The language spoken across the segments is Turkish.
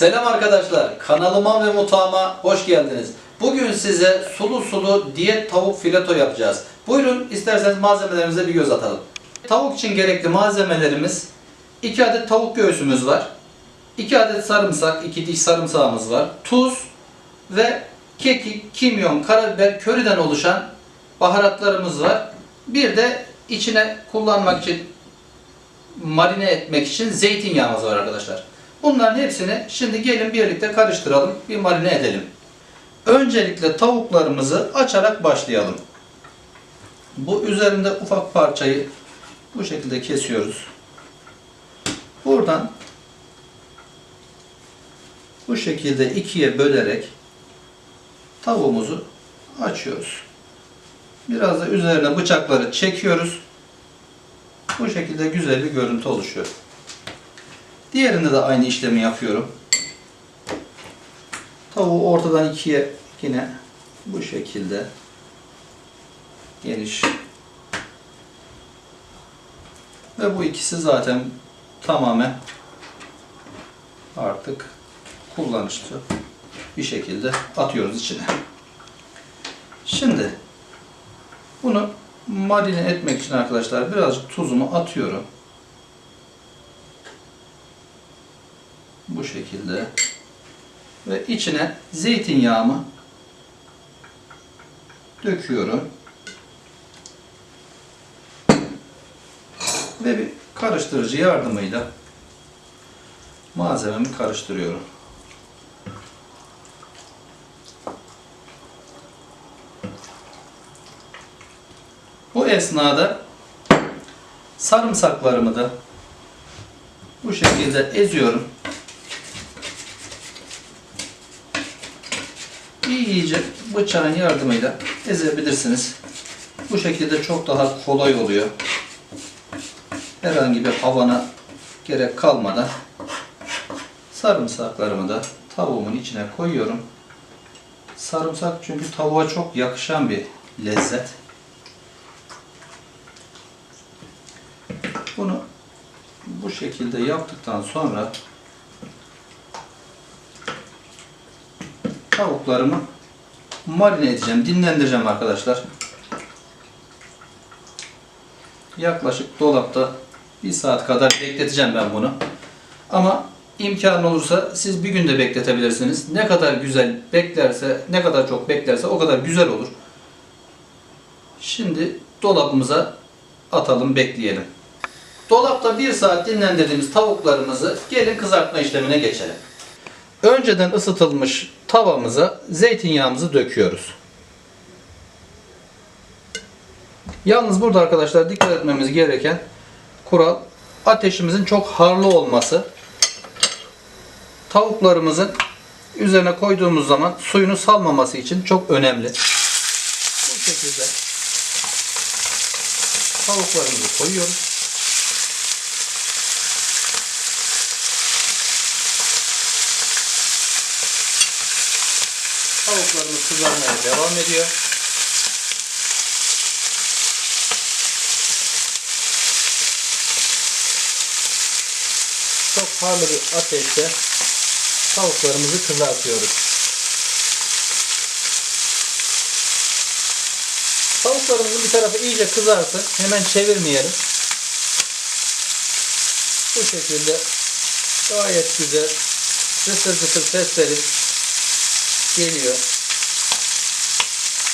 Selam arkadaşlar, kanalıma ve mutfağıma hoş geldiniz. Bugün size sulu sulu diyet tavuk fileto yapacağız. Buyurun isterseniz malzemelerimize bir göz atalım. Tavuk için gerekli malzemelerimiz 2 adet tavuk göğsümüz var. 2 adet sarımsak, 2 diş sarımsağımız var. Tuz ve kekik, kimyon, karabiber, köriden oluşan baharatlarımız var. Bir de içine kullanmak için marine etmek için zeytinyağımız var arkadaşlar. Bunların hepsini şimdi gelin birlikte karıştıralım, bir marine edelim. Öncelikle tavuklarımızı açarak başlayalım. Bu üzerinde ufak parçayı bu şekilde kesiyoruz. Buradan bu şekilde ikiye bölerek tavuğumuzu açıyoruz. Biraz da üzerine bıçakları çekiyoruz. Bu şekilde güzel bir görüntü oluşuyor. Diğerinde de aynı işlemi yapıyorum. Tavuğu ortadan ikiye yine bu şekilde geniş ve bu ikisi zaten tamamen artık kullanışlı bir şekilde atıyoruz içine. Şimdi bunu marine etmek için arkadaşlar birazcık tuzumu atıyorum. Bu şekilde. Ve içine zeytinyağımı döküyorum. Ve bir karıştırıcı yardımıyla malzememi karıştırıyorum. Bu esnada sarımsaklarımı da bu şekilde eziyorum. İyice bıçağın yardımıyla ezebilirsiniz. Bu şekilde çok daha kolay oluyor. Herhangi bir havana gerek kalmadan sarımsaklarımı da tavuğumun içine koyuyorum. Sarımsak çünkü tavuğa çok yakışan bir lezzet. Bunu bu şekilde yaptıktan sonra tavuklarımı marine edeceğim, dinlendireceğim arkadaşlar. Yaklaşık dolapta bir saat kadar bekleteceğim ben bunu. Ama imkan olursa siz bir günde bekletebilirsiniz. Ne kadar güzel beklerse, ne kadar çok beklerse o kadar güzel olur. Şimdi dolabımıza atalım, bekleyelim. Dolapta bir saat dinlendirdiğimiz tavuklarımızı gelin kızartma işlemine geçelim. Önceden ısıtılmış tavamıza zeytinyağımızı döküyoruz. Yalnız burada arkadaşlar dikkat etmemiz gereken kural ateşimizin çok harlı olması. Tavuklarımızın üzerine koyduğumuz zaman suyunu salmaması için çok önemli. Bu şekilde tavuklarımızı koyuyoruz. Tavuklarımız kızarmaya devam ediyor. Çok harlı bir ateşte tavuklarımızı kızartıyoruz. Tavuklarımızın bir tarafı iyice kızarsın. Hemen çevirmeyelim. Bu şekilde gayet güzel cısır cısır sesleri geliyor.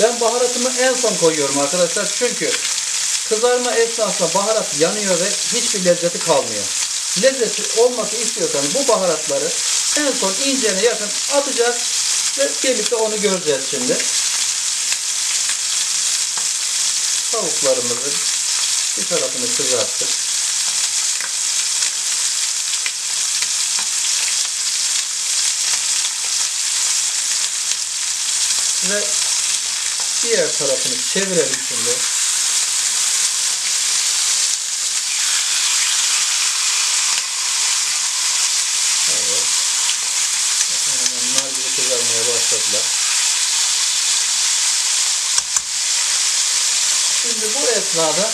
Ben baharatımı en son koyuyorum arkadaşlar. Çünkü kızarma esnasında baharat yanıyor ve hiçbir lezzeti kalmıyor. Lezzeti olması istiyorsanız bu baharatları en son incene yakın atacağız ve birlikte onu göreceğiz şimdi. Tavuklarımızın bir tarafını kızarttık. Ve diğer tarafını çevirelim şimdi. Evet. Hemen nar gibi kızarmaya başladılar. Şimdi bu esnada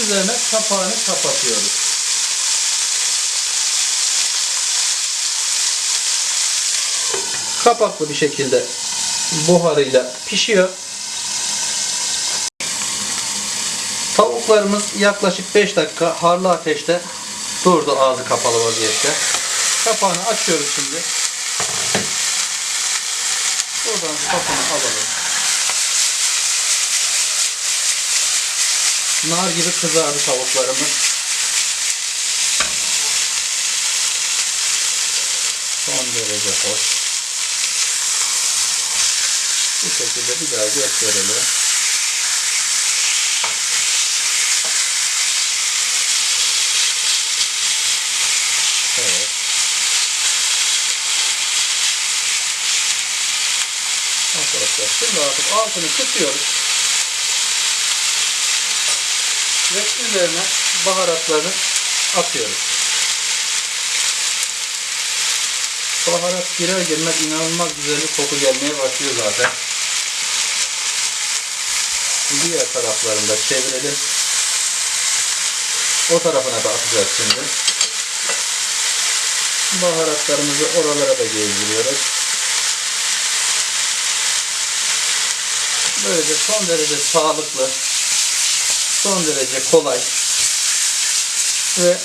üzerine kapağını kapatıyoruz. kapaklı bir şekilde buharıyla pişiyor. Tavuklarımız yaklaşık 5 dakika harlı ateşte durdu ağzı kapalı vaziyette. Kapağını açıyoruz şimdi. Buradan sapını alalım. Nar gibi kızardı tavuklarımız. Son derece hoş. Bu şekilde bir daha gösterelim. Evet. Arkadaşlar şimdi artık altını kısıyoruz. Ve üzerine baharatlarını atıyoruz. Baharat girer girmez inanılmaz güzel bir koku gelmeye başlıyor zaten. Diğer taraflarını da çevirelim. O tarafına da atacağız şimdi. Baharatlarımızı oralara da gezdiriyoruz. Böylece son derece sağlıklı, son derece kolay ve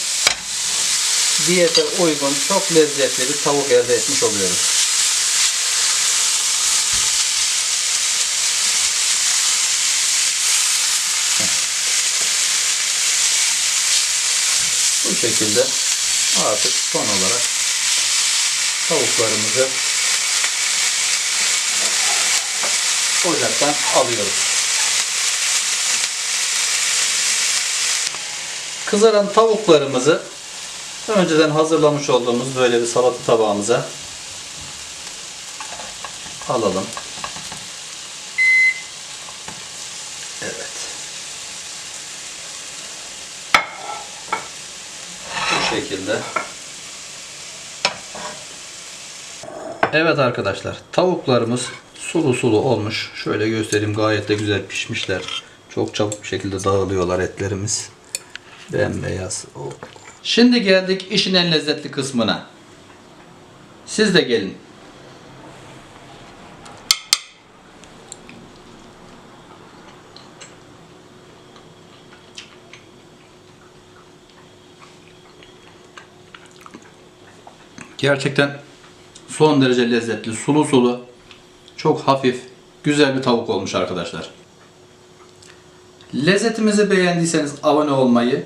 diyete uygun, çok lezzetli bir tavuk elde etmiş oluyoruz. Bu şekilde artık son olarak tavuklarımızı ocaktan alıyoruz. Kızaran tavuklarımızı önceden hazırlamış olduğumuz böyle bir salata tabağımıza alalım. Evet. Bu şekilde. Evet arkadaşlar tavuklarımız sulu sulu olmuş. Şöyle göstereyim gayet de güzel pişmişler. Çok çabuk bir şekilde dağılıyorlar etlerimiz. Bembeyaz. Oh. Şimdi geldik işin en lezzetli kısmına. Siz de gelin. Gerçekten son derece lezzetli, sulu sulu, çok hafif, güzel bir tavuk olmuş arkadaşlar. Lezzetimizi beğendiyseniz abone olmayı